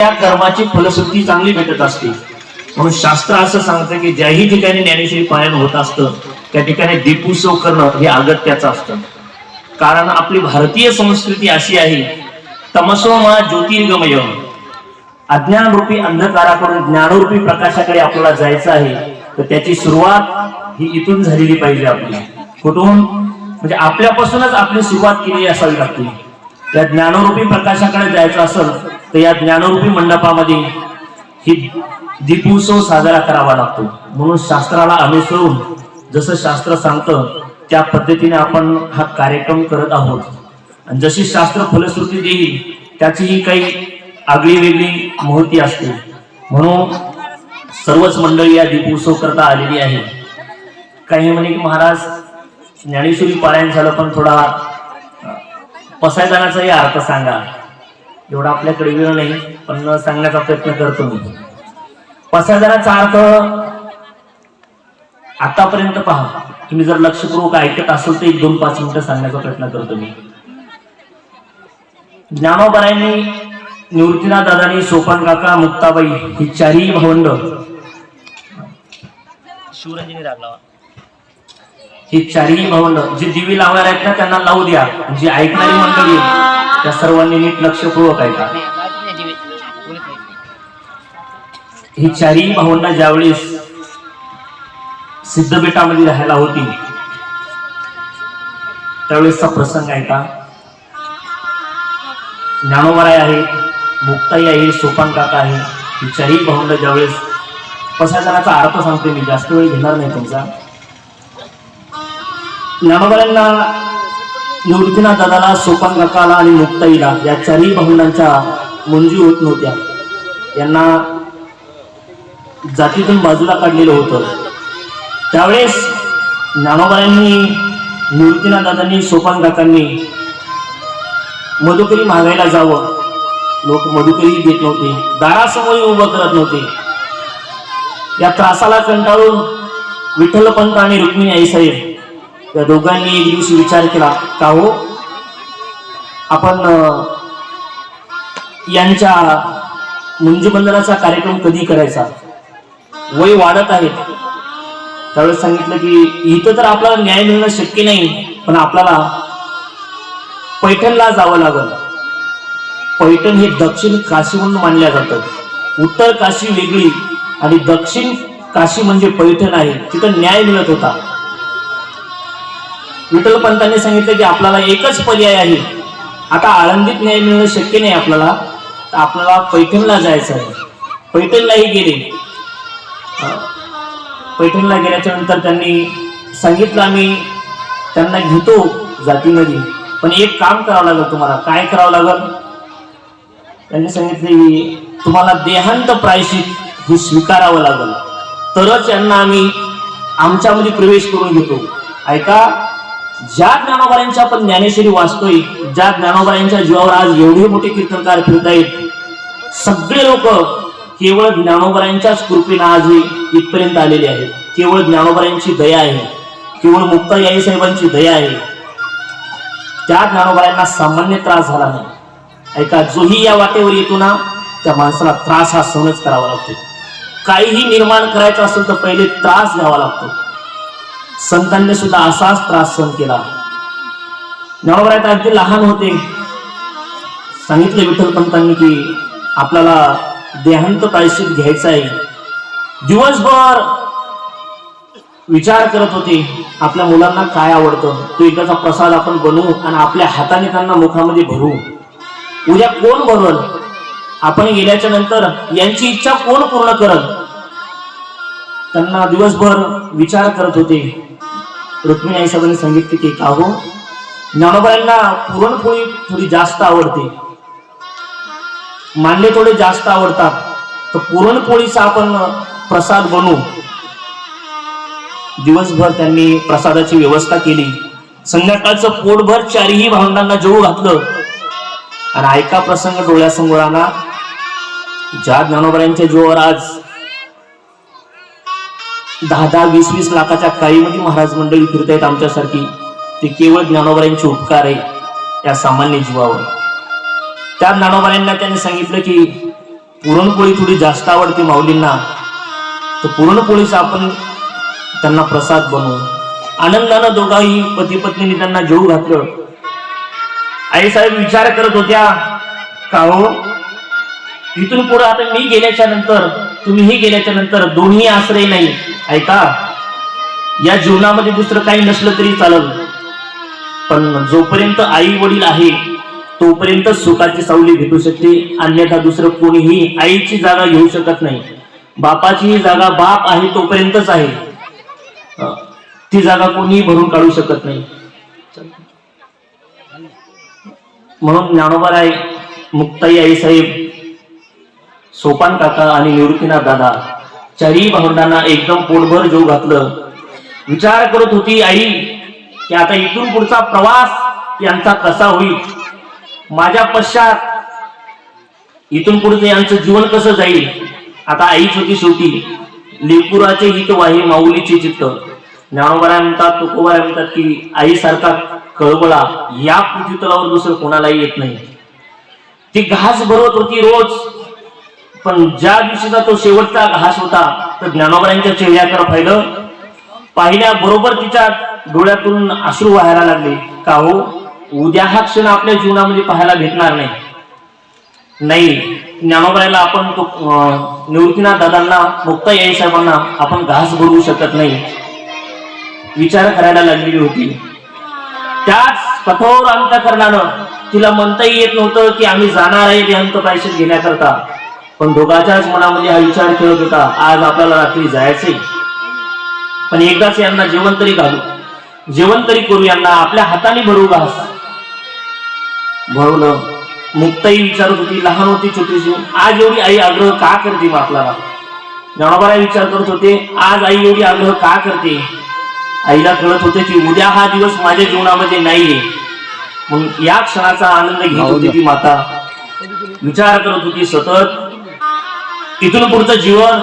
त्या कर्माची फलश्रुती चांगली भेटत असते. म्हणून शास्त्र असं सांगतं की ज्याही ठिकाणी ज्ञानेश्वरी पारायण होत असतं त्या ठिकाणी दीपोत्सव करणं हे अगत्याचं असतं. कारण आपली भारतीय संस्कृती अशी आहे तमसोमा ज्योतिर्गमय. अज्ञान रूपी अंधकाराकडून ज्ञानरूपी प्रकाशाकडे आपल्याला जायचं आहे तर त्याची सुरुवात ही इथून झालेली पाहिजे आपली. कुठून? म्हणजे आपल्यापासूनच आपली सुरुवात केली असावी लागते. त्या ज्ञानरूपी प्रकाशाकडे जायचं असेल तर या ज्ञानरूपी मंडपामध्ये ही दीपोत्सव साजरा करावा लागतो. म्हणून शास्त्राला अनुसरून जसं शास्त्र सांगतं त्या पद्धतीने आपण हा कार्यक्रम करत आहोत. आणि जशी शास्त्र फलश्रुती देईल त्याचीही काही आगळी वेगळी महती असते. म्हणून सर्वच मंडळी या दीपोत्सव करता आलेली आहे. काही म्हणे की महाराज ज्ञानेश्वरी पारायण झालं पण थोडा पसायदानाचाही अर्थ सांगा. एवढा आपल्याकडे वेळ नाही पण सांगण्याचा प्रयत्न करतो मी. पसायदानाचा अर्थ आतापर्यंत पहा तुम्ही जर लक्षपूर्वक ऐकत असेल तर एक दोन पाच मिनिटं सांगण्याचा प्रयत्न करतो मी. ज्ञानोबरायांनी निवृत्तीनाथ दादानी सोपान काका मुक्ताबाई ही चारही भावंड शिवराजीने लागला ही चारही भावंड जे दिवी लावणार आहेत ना त्यांना लावू द्या. जी ऐकणारी मंडळी त्या सर्वांनी नीट लक्षपूर्वक ऐका. ही चारही भावंड ज्यावेळेस सिद्धबेटामध्ये राहायला होती त्यावेळेसचा प्रसंग ऐका. ज्ञानोवराय आहे मुक्ताई आहे सोपान काका आहे ही चारही भावंड ज्यावेळेस पसायदानाचा अर्थ सांगते मी जास्त वेळ घेणार नाही तुमचा. ज्ञानोबरांना निवृत्तीनाथ दादाला सोपान काकाला आणि मुक्ताईला या चारही भावंडांच्या मुंजी होत नव्हत्या. यांना जातीतून बाजूला काढलेलं होतं. त्यावेळेस ज्ञानोबायांनी निवृत्तीनाथ दादांनी सोपान काकांनी मधुकरी मागायला जावं. लोक मधुकरी देत नव्हते. दारासमोर उभं करत नव्हते. या त्रासाला कंटाळून विठ्ठलपंत आणि रुक्मिणी आईसाहेब या दोघांनी एक दिवशी विचार केला का हो? आपण यांच्या मुंजबंदनाचा कार्यक्रम कधी करायचा? वय वाढत आहेत त्यावेळेस सांगितलं की इथं तर आपल्याला न्याय मिळणं शक्य नाही पण आपल्याला पैठणला जावं लागल. पैठण हे दक्षिण काशी म्हणून मानल्या जातं. उत्तर काशी वेगळी आणि दक्षिण काशी म्हणजे पैठण आहे. तिथं न्याय मिळत होता. विठ्ठल पंतांनी सांगितलं की आपल्याला एकच पर्याय आहे. आता आळंदीत न्याय मिळणं शक्य नाही आपल्याला. तर आपल्याला पैठणला जायचं आहे. पैठणलाही गेले. पैठणला गेल्याच्यानंतर त्यांनी सांगितलं आम्ही त्यांना घेतो जातीमध्ये. पण एक काम करावं लागलं तुम्हाला. काय करावं लागल? त्यांनी सांगितले की तुम्हाला देहांत प्रायशित हे स्वीकारावं लागल. तरच यांना आम्ही आमच्यामध्ये प्रवेश करून घेतो. ऐका ज्या ज्ञानोबाऱ्यांच्या आपण ज्ञानेश्वरी वाचतोय ज्या ज्ञानोबाऱ्यांच्या जीवावर आज एवढे मोठे कीर्तनकार फिरतायत सगळे लोक केवळ ज्ञानोबरायांच्याच कृपेनं आज हे इथपर्यंत आलेले आहेत. केवळ ज्ञानोबरायांची दया आहे. केवळ मुक्ताई आई साहेबांची दया आहे. त्या ज्ञानोबरायांना सामान्य त्रास झाला नाही. ऐका जोही या वाटेवर येतो ना त्या माणसाला त्रास हा सहनच करावा लागतो. काहीही निर्माण करायचं असेल तर पहिले त्रास घ्यावा लागतो. संतांनी सुद्धा असाच त्रास सहन केला. ज्ञानोबराय अगदी लहान होते. सांगितले विठ्ठल पंतांनी की आपल्याला देहांत प्रायश्चित घ्यायचं आहे. दिवसभर विचार करत होते आपल्या मुलांना काय आवडतं? तो एकाचा प्रसाद आपण बनवू आणि आपल्या हाताने त्यांना मुखामध्ये भरू. उद्या कोण भरल आपण गेल्याच्यानंतर यांची इच्छा कोण पूर्ण करल? त्यांना दिवसभर विचार करत होते. रुक्मिणी आई साहेबांनी सांगितले की का हो ज्ञानोबाईंना पुरणपोळी थोडी जास्त आवडते. मांडले थोडे जास्त आवडतात. तर पुरणपोळीचा आपण प्रसाद बनवू. दिवसभर त्यांनी प्रसादाची व्यवस्था केली. संध्याकाळचं पोटभर चारही भावंडांना जेवू घातलं. आणि ऐका प्रसंग डोळ्यासमोर आला ज्या ज्ञानोबरांच्या जोवर आज दहा दहा वीस वीस लाखाच्या काळीमध्ये महाराज मंडळी फिरतायत आमच्यासारखी. ते केवळ ज्ञानोबाऱ्यांचे उपकार आहे त्या सामान्य जीवावर. त्या ज्ञानोबरांना त्यांनी सांगितलं की पुरणपोळी थोडी जास्त आवडते माऊलींना. तर पुरणपोळीचा आपण त्यांना प्रसाद बनवू. आनंदानं दोघाही पती पत्नीने त्यांना जेवू घातलं. आईसाहेब विचार करत होत्या का हो? इथून पुढे आता मी गेल्याच्यानंतर तुम्हीही गेल्याच्यानंतर दोन्ही आश्रय नाही. ऐका या जीवनामध्ये दुसरं काही नसलं तरी चालल. पण जोपर्यंत आई वडील आहे तोपर्यंत सुखाची सावली भेटू शकते. अन्यथा दुसरं कोणीही आईची जागा घेऊ शकत नाही. बापाची जागा बाप आहे तोपर्यंतच आहे. ती जागा कोणीही भरून काढू शकत नाही. म्हणून ज्ञानोबाराय मुक्ताई आई साहेब सोपान काका आणि निवृत्तीनाथ दादा चारही भावंडांना एकदम पोटभर जेव घातलं. विचार करत होती आई की आता इथून पुढचा प्रवास यांचा कसा होईल? माझ्या पश्चात इथून पुढचं यांचं जीवन कसं जाईल? आता आईच होती शेवटी लेकुराचे हित वाही माऊलीचे चित्त. ज्ञानोबारा म्हणतात तुकोबारा म्हणतात की आईसारखा कळबळा या पृथ्वीतलावर दुसरं कोणालाही येत नाही. ती घास भरवत होती रोज. पण ज्या दिवशीचा तो शेवटचा घास होता तर ज्ञानोबरांच्या चेहऱ्याकडे पाहिलं. पाहिल्याबरोबर तिच्या डोळ्यातून अश्रू व्हायला लागले. का हो? उद्या हा क्षण आपल्या जीवनामध्ये पाहायला भेटणार नाही. नाही ज्ञानोबाईला आपण तो निवृत्तीनाथ दादांना मुक्ता याई साहेबांना आपण घास भरवू शकत नाही. विचार करायला लागलेली होती. त्याच कठोर अंतकरणानं तिला म्हणताही येत नव्हतं की आम्ही जाणार आहे देहांत प्रायश्चित घेण्याकरता. पण दोघांच्याच मनामध्ये हा विचार खेळत होता आज आपल्याला रात्री जायचंय. पण एकदाच यांना जेवण तरी घालू. जेवण तरी करू यांना आपल्या हाताने भरू घास भरवलं मुक्ताई विचारत होती लहान होती छोटीशी आज एवढी आई आग्रह का करते मग आपल्याला? विचार करत होते आज आई एवढी आग्रह का करते? आईला कळत होते की उद्या हा दिवस माझ्या जीवनामध्ये नाहीये. मग या क्षणाचा आनंद घेत होती ती माता. विचार करत होती सतत इथून पुढचं जीवन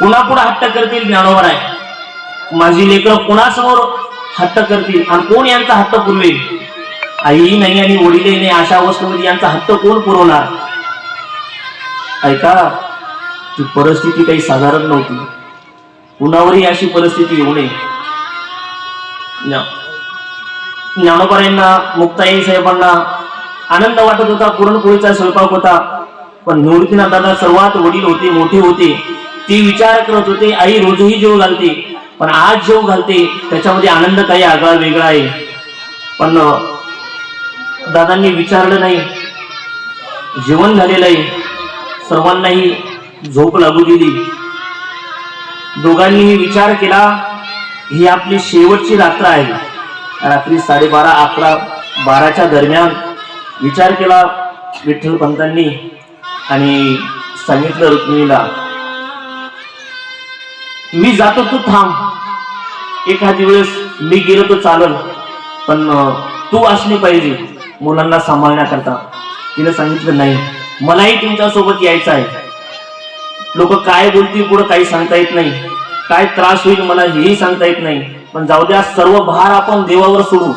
पुन्हा हट्ट करतील ज्ञानोबर आहे. माझी लेकर कुणासमोर हट्ट करतील आणि कोण यांचा हट्ट पुरवेल? आई नाही आणि वडीलही नाही अशा अवस्थेमध्ये यांचा हट्ट कोण पुरवणार? ऐका ती परिस्थिती काही साधारण नव्हती. कुणावरही अशी परिस्थिती येऊ नये. ज्ञानोबर यांना मुक्ताई साहेबांना आनंद वाटत होता पुरणपोळीचा स्वयंपाक होता. पण निवृत्तीनाथांना सर्वात वडील होते मोठे होते. ते विचार करत होते आई रोजही जेव घालते. पण आज जेव घालते त्याच्यामध्ये आनंद काही आगळा वेगळा आहे. पण दादांनी विचारलं नाही. जेवण झालेलं आहे. सर्वांनाही झोप लागू दिली. दोघांनीही विचार केला ही आपली शेवटची रात्र आहे. रात्री साडेबारा अकरा बाराच्या दरम्यान विचार केला विठ्ठल पंतांनी आणि सांगितलं रुक्मिणीला मी जातो तू थांब. एखादी वेळेस मी गेलो तर चालल पण तू असली पाहिजे मुलांना सांभाळण्याकरता. तिला सांगितलं नाही मलाही तुमच्यासोबत यायचं आहे. लोक काय बोलतील पुढं काही सांगता येत नाही. काय त्रास होईल मला हेही सांगता येत नाही. पण जाऊ द्या सर्व भार आपण देवावर सोडू.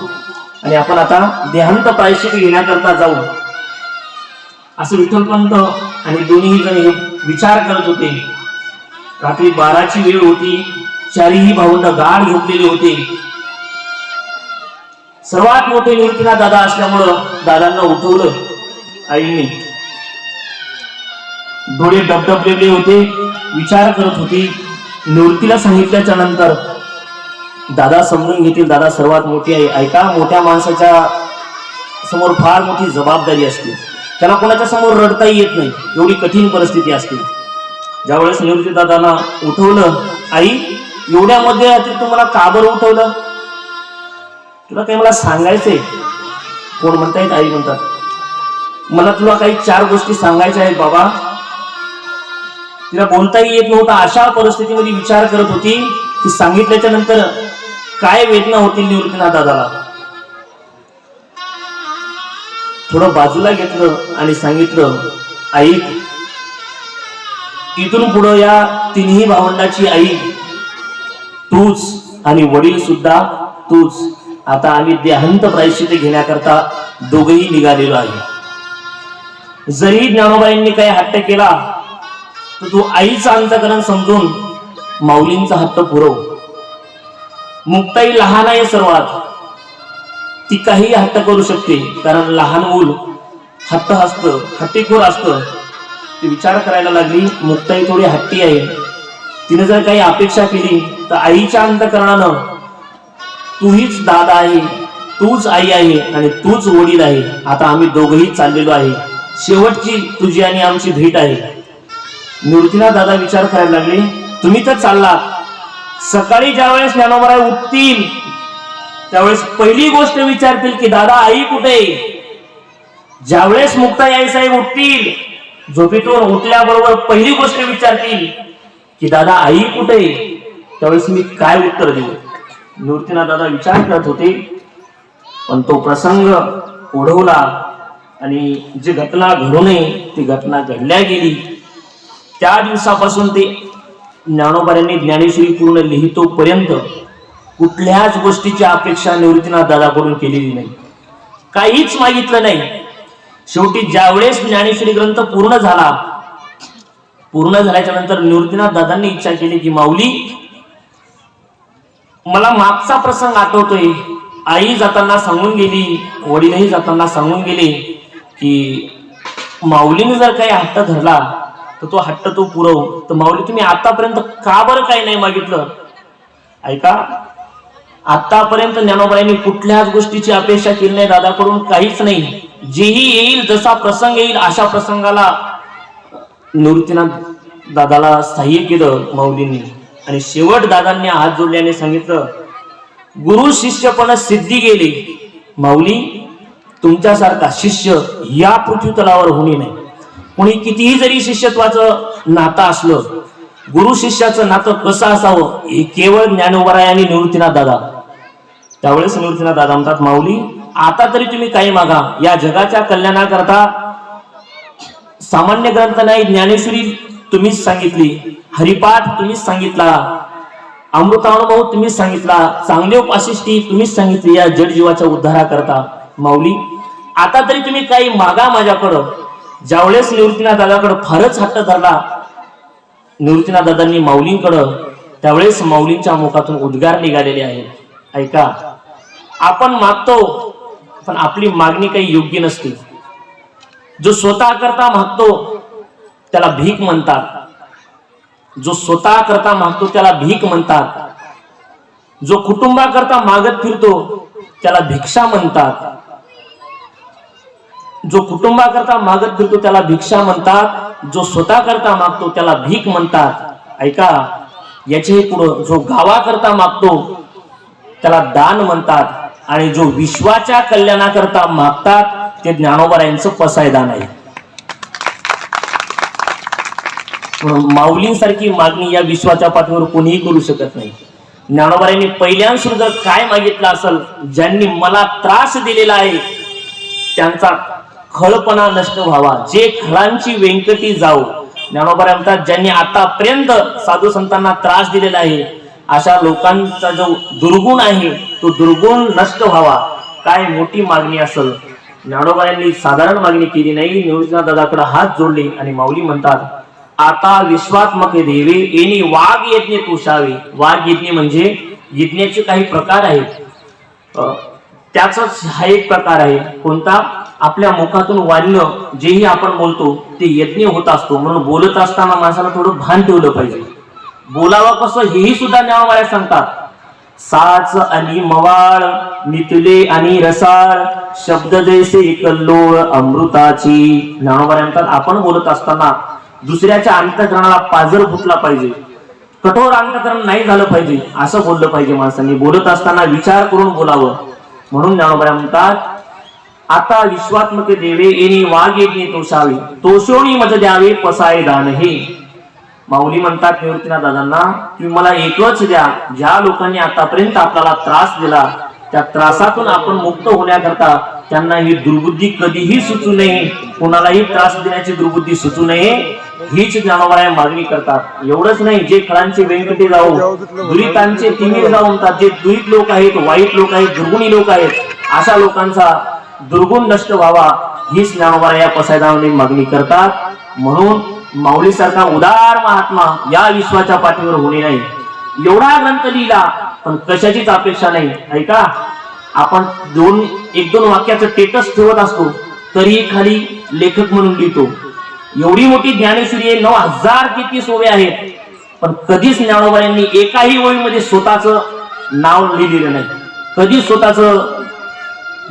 आणि आपण आता देहांत प्रायशिक घेण्याकरता जाऊ. असं विठ्ठलपंत आणि दोन्ही जण विचार करत होते. रात्री बाराची वेळ होती चारही भावंड गाढ झोपलेले होते. सर्वात मोठे निवृत्तीना दादा असल्यामुळं दादांना उठवलं आईने. डोळे डबडबलेले होते विचार करत होती. निवृत्तीला सांगितल्याच्या नंतर दादा समजून घेतील दादा सर्वात मोठी आहे. ऐका मोठ्या माणसाच्या समोर फार मोठी जबाबदारी असते. त्याला कोणाच्या समोर रडताही येत नाही एवढी कठीण परिस्थिती असते. ज्यावेळेस निवृत्ती दादांना उठवलं आई एवढ्या मध्ये तुम्हाला का बरं उठवलं? तुला काही मला सांगायचंय. कोण म्हणतायत आई म्हणतात. मला तुला काही चार गोष्टी सांगायच्या आहेत बाबा. तिला बोलताही येत नव्हता अशा परिस्थितीमध्ये विचार करत होती की सांगितल्याच्या नंतर काय वेदना होतील निवृत्तीनाथ दादाला? थोडं बाजूला घेतलं आणि सांगितलं आई इथून पुढं या तिन्ही भावंडाची आई तूच आणि वडील सुद्धा तूच. आता आम्ही देहांत प्रायश्चित घेण्याकरता दोघही निघालेलो आहे. जरी ज्ञानोबाईंनी काही हट्ट केला तर तू आईचं अंतकरण समजून माऊलींचा हट्ट पुरव. मुक्ताई लहान आहे सर्वात. ती काहीही हट्ट करू शकते. कारण लहान मूल हट्ट असतं हट्टीखोर असतं. ती विचार करायला लागली मुक्ताई थोडी हट्टी आहे. तिने जर काही अपेक्षा केली तर आईच्या अंतकरणानं तूहीच दादा आहे तूच आई आहे आणि तूच वडील आहे. आता आम्ही दोघही चाललेलो आहे. शेवटची तुझी आणि आमची भेट आहे. मूर्तीला दादा विचार करायला लागले तुम्ही तर चाललात. सकाळी ज्यावेळेस ज्ञानोबराय उठतील त्यावेळेस पहिली गोष्ट विचारतील की दादा आई कुठे ज्यावेळेस मुक्ता आई साहेब उठतील झोपेतून उठल्याबरोबर पहिली गोष्ट विचारतील की दादा आई कुठे त्यावेळेस मी काय उत्तर देऊ? निवृत्तीनाथ दादा विचार करत होते पण तो प्रसंग ओढवला आणि जी घटना घडू नये ती घटना घडल्या गेली. त्या दिवसापासून ते ज्ञानोबाऱ्यांनी ज्ञानेश्वरी पूर्ण लिहितोपर्यंत कुठल्याच गोष्टीची अपेक्षा निवृत्तीनाथ दादाकडून केलेली नाही. काहीच मागितलं नाही. शेवटी ज्यावेळेस ज्ञानेश्वरी ग्रंथ पूर्ण झाला पूर्ण झाल्याच्यानंतर निवृत्तीनाथ दादांनी इच्छा केली की माऊली मला मागचा प्रसंग आठवतोय. आई जाताना सांगून गेली वडीलही जाताना सांगून गेले की माऊलीने जर काही हट्ट धरला तर तो हट्ट तो पुरव. तर माऊली तुम्ही आतापर्यंत का बरं काही नाही मागितलं? ऐका आतापर्यंत ज्ञानोबाईंनी कुठल्याच गोष्टीची अपेक्षा केली नाही दादाकडून काहीच नाही. जेही येईल जसा प्रसंग येईल अशा प्रसंगाला निवृत्तीनाथ दादाला सहाय्य केलं माऊलींनी. आणि शेवट दादांनी हात जोडल्याने सांगितलं गुरु शिष्यपण सिद्धी गेली. माऊली तुमच्यासारखा शिष्य या पृथ्वी तलावर होणे नाही. कोणी कितीही जरी शिष्यत्वाचं नातं असलं गुरु शिष्याचं नातं कसं असावं हे केवळ ज्ञानोबराय आणि निवृत्तीनाथ दादा त्यावेळेस निवृत्तीनाथ दादा म्हणतात माऊली आता तरी तुम्ही काही मागा. या जगाच्या कल्याणाकरता सामान्य ग्रंथ नाही ज्ञानेश्वरी तुम्हीच सांगितली हरिपाठ तुम्हीच सांगितला अमृतानुभव तुम्हीच सांगितला चांगले उपाशिष्टी तुम्हीच सांगितली या जड जीवाच्या उद्धाराकरता. माऊली आता तरी तुम्ही काही मागा माझ्याकडं. ज्यावेळेस निवृत्तीनाथ दादाकडं फारच हट्ट धरला निवृत्तीनाथ दादांनी माऊलींकडं त्यावेळेस माऊलींच्या मुखातून उद्गार निघालेले आहेत. ऐका आपण मागतो पण आपली मागणी काही योग्य नसते. जो स्वतः करता मागतो त्याला भीक म्हणतात. जो स्वतः करता मागतो त्याला भीक म्हणतात. जो कुटुंबाकरता मागत फिरतो त्याला भिक्षा म्हणतात. जो कुटुंबाकरता मागत फिरतो त्याला भिक्षा म्हणतात. जो स्वतः करता मागतो त्याला भीक म्हणतात. ऐका याच्याही पुढं जो गावाकरता मागतो त्याला दान म्हणतात. आणि जो विश्वाच्या कल्याणाकरता मागतात ते ज्ञानोबरायांचं पसायदान आहे. म्हणून माऊलींसारखी मागणी या विश्वाच्या पाठीवर कोणीही करू शकत नाही. ज्ञानोबरायांनी पहिल्यांदा जर काय मागितलं असेल ज्यांनी मला त्रास दिलेला आहे त्यांचा खळपणा नष्ट व्हावा. जे खळांची व्यंकटी जाऊ ज्ञानोबा म्हणतात ज्यांनी आतापर्यंत साधू संतांना त्रास दिलेला आहे अशा लोकांचा जो दुर्गुण आहे तो दुर्गुण नष्ट व्हावा. काय मोठी मागणी असेल? ज्ञानोबायांनी साधारण मागणी केली नाही. निवृत्तीनाथ दादाकडे हात जोडले आणि माऊली म्हणतात आता विश्वात्मक देवे येणे वाघ यज्ञ तुषावे. वाघ यज्ञ म्हणजे यज्ञाचे काही प्रकार आहेत. त्याचाच हा एक प्रकार आहे. कोणता? आपल्या मुखातून वाढणं जेही आपण बोलतो ते यज्ञ होत असतो. म्हणून बोलत असताना माणसाला थोडं भान ठेवलं पाहिजे. बोलावं कसं हेही सुद्धा ज्ञानवाळ्या सांगतात. साच आणि मवाळ नितले आणि रसाळ शब्द जैसे कल्लोळ अमृताची. ज्ञानोबा म्हणतात आपण बोलत असताना दुसऱ्याच्या अंतकरणाला पाजर फुटला पाहिजे. कठोर अंतकरण नाही झालं पाहिजे असं बोललं पाहिजे माणसांनी. बोलत असताना विचार करून बोलावं. म्हणून ज्ञानोबा म्हणतात आता विश्वात्मक देवे येणे वाघ येणे तोषावे. तोषोणी मज द्यावे पसाय दान हे माऊली म्हणतात निवृत्तीनाथ दादांना तुम्ही मला एकच द्या. ज्या लोकांनी आतापर्यंत आपल्याला त्रास दिला त्या त्रासातून आपण मुक्त होण्याकरता त्यांना ही दुर्बुद्धी कधीही सुचू नये. कोणालाही त्रास देण्याची दुर्बुद्धी सुचू नये. हीच ज्ञानोबाया मागणी करतात. एवढंच नाही जे फळांचे व्यंकटे जाऊ दुरितांचे तिमीर जाऊ म्हणतात जे दुरित लोक आहेत वाईट लोक आहेत दुर्गुणी लोक आहेत अशा लोकांचा दुर्गुण नष्ट व्हावा हीच ज्ञानोबा या पसायदानाने मागणी करतात. म्हणून माऊलीसारखा उदार महात्मा या विश्वाच्या पाठीवर होणे नाही. एवढा ग्रंथ लिहिला पण कशाचीच अपेक्षा नाही. ऐका आपण दोन एक दोन वाक्याचं टेटस ठेवत असतो तरीही खाली लेखक म्हणून लिहितो. एवढी मोठी ज्ञानेश्वरी आहे नऊ हजार किती सोवे आहेत पण कधीच ज्ञानोबायांनी एकाही ओळीमध्ये स्वतःच नाव लिहिलेलं नाही. कधीच स्वतःच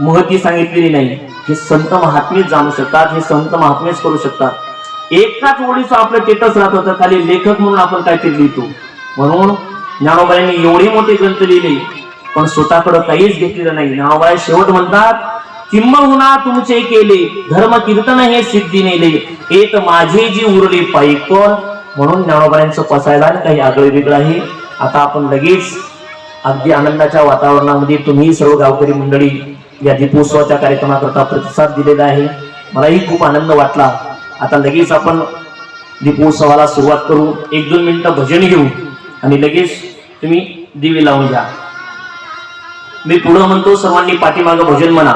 महती सांगितलेली नाही. हे संत महात्मेच जाणू शकतात हे संत महात्मेच करू शकतात. एकाच ओळीचं आपलं टेटस राहत होतं. खाली लेखक म्हणून आपण काहीतरी लिहितो. म्हणून ज्ञानोबायांनी एवढे मोठे ग्रंथ लिहिले पण स्वतःकडे काहीच घेतलेलं नाही. ज्ञानोबा शेवट म्हणतात किंबहुना तुमचे केले धर्म कीर्तन हे सिद्धी नेले. एक माझे जी उरले पायकोन म्हणून ज्ञानोबायांचं पसायला काही आगळं वेगळं आहे. आता आपण लगेच अगदी आनंदाच्या वातावरणामध्ये तुम्ही सर्व गावकरी मंडळी या दीपोत्सवाच्या कार्यक्रमाकरता प्रतिसाद दिलेला आहे. मलाही खूप आनंद वाटला. आता लगेच आपण दीपोत्सवाला सुरुवात करू. एक दोन मिनिटं भजन घेऊ आणि लगेच तुम्ही दिवे लावून घ्या मी पुढं म्हणतो सर्वांनी पाठीमागं भजन म्हणा.